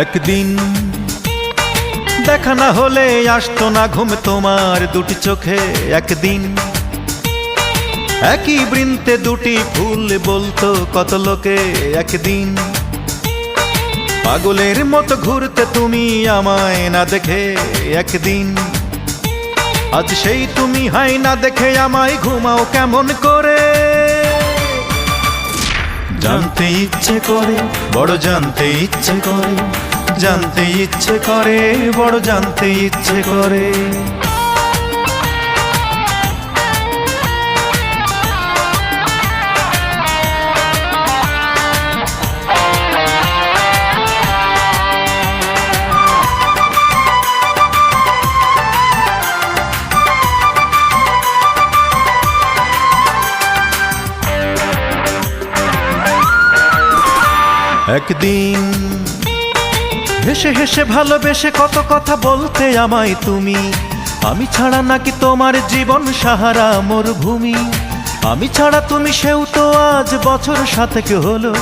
একদিন দেখা না হলে আসতো না ঘুম তোমার দুটি চোখে একদিন। একই বৃন্তে দুটি ফুল বলতো কত লোকে একদিন। পাগলের মতো ঘুরতে তুমি আমায় না দেখে একদিন। আজ সেই তুমি হাই না দেখে আমায় ঘুমাও কেমন করে? জানতে ইচ্ছে করে বড় জানতে ইচ্ছে করে জানতে ইচ্ছে করে বড় জানতে ইচ্ছে করে। একদিন হেসে হেসে ভালোবেসে কত কথা বলতে আমায় তুমি। আমি ছাড়া নাকি তোমার জীবন সাহারা মরুভূমি আমি ছাড়া তুমি সেও তো আজ বছর সাথে হলো।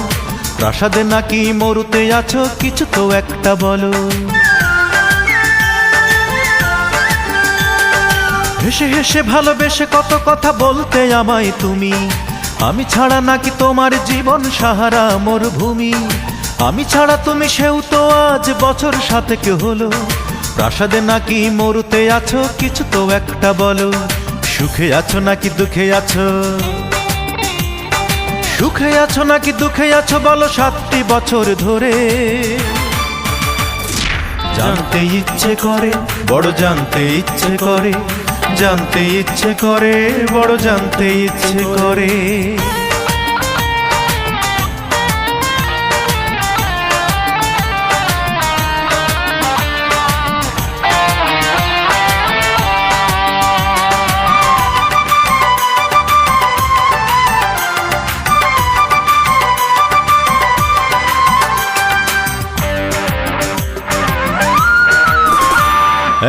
প্রাসাদে নাকি মরুতে আছো কিছু তো একটা বলো। হেসে হেসে ভালোবেসে কত কথা বলতে আমায় তুমি। আমি ছাড়া নাকি তোমার জীবন সাহারা মরুভূমি আমি ছাড়া তুমি সেও তো আজ বছর কে হলো। প্রাসাদে নাকি মরুতে আছো, কিছু তো একটা বলো। সুখে আছো নাকি দুঃখে আছো? সুখে আছো নাকি দুঃখে আছো বলো সাতটি বছর ধরে। জানতে ইচ্ছে করে, বড় জানতে ইচ্ছে করে জানতে ইচ্ছে করে বড় জানতে ইচ্ছে করে।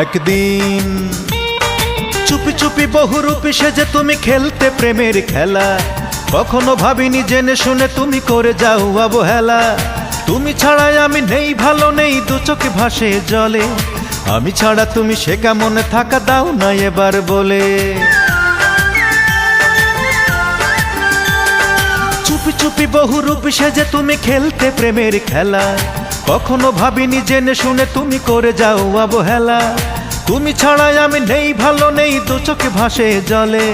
একদিন চুপি চুপি বহুরূপী সেজে তুমি খেলতে প্রেমের খেলা। কখনো ভাবিনি, জেনে শুনে তুমি করে যাও অবহেলা। তুমি ছাড়াই আমি নেই, ভালো নেই, দু চোখে ভাসে জলে। আমি ছাড়া তুমি সে কেমন থাকা, দাও না এবার বলে। চুপি চুপি বহুরূপী সেজে তুমি খেলতে প্রেমের খেলা। কখনো ভাবিনি, জেনে শুনে তুমি করে যাও অবহেলা। তুমি ছাড়াই আমি নেই, ভালো নেই দু চোখে ভাসে জলে।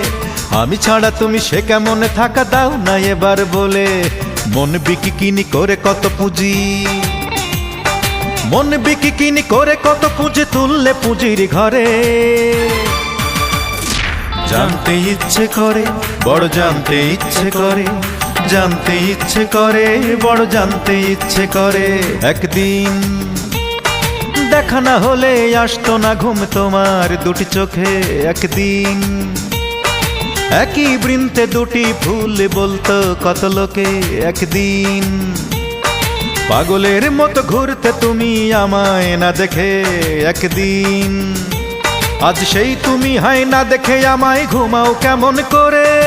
আমি ছাড়া তুমি সে কেমন থাকা, দাও না এবার বলে। মন বিকি কিনি করে কত পুঁজি। মন বিকি কিনি করে কত পুঁজি তুললে পুঁজির ঘরে। জানতে ইচ্ছে করে, বড় জানতে ইচ্ছে করে, জানতে ইচ্ছে করে, বড় জানতে ইচ্ছে করে। একদিন দেখা না হলে আসতো না ঘুম তোমার দুটি চোখে একদিন। একই বৃন্তে দুটি ফুল বলতো কত লোকে একদিন। পাগলের মতো ঘুরতে তুমি আমায় না দেখে একদিন। আজ সেই তুমি হাই না দেখে আমায় ঘুমাও কেমন করে?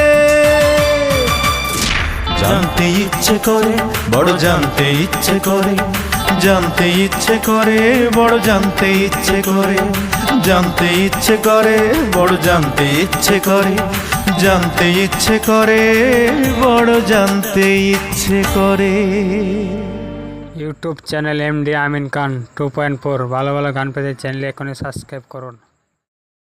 জানতে ইচ্ছে করে, বড় জানতে ইচ্ছে করে, জানতে ইচ্ছে করে, বড় জানতে ইচ্ছে করে, জানতে ইচ্ছে করে, বড় জানতে ইচ্ছে করে, জানতে ইচ্ছে করে, বড় জানতে ইচ্ছে করে। YouTube channel M D Amin Khan, two point four, ভালো ভালো গান পেতে চ্যানেলে এখনই সাবস্ক্রাইব করুন।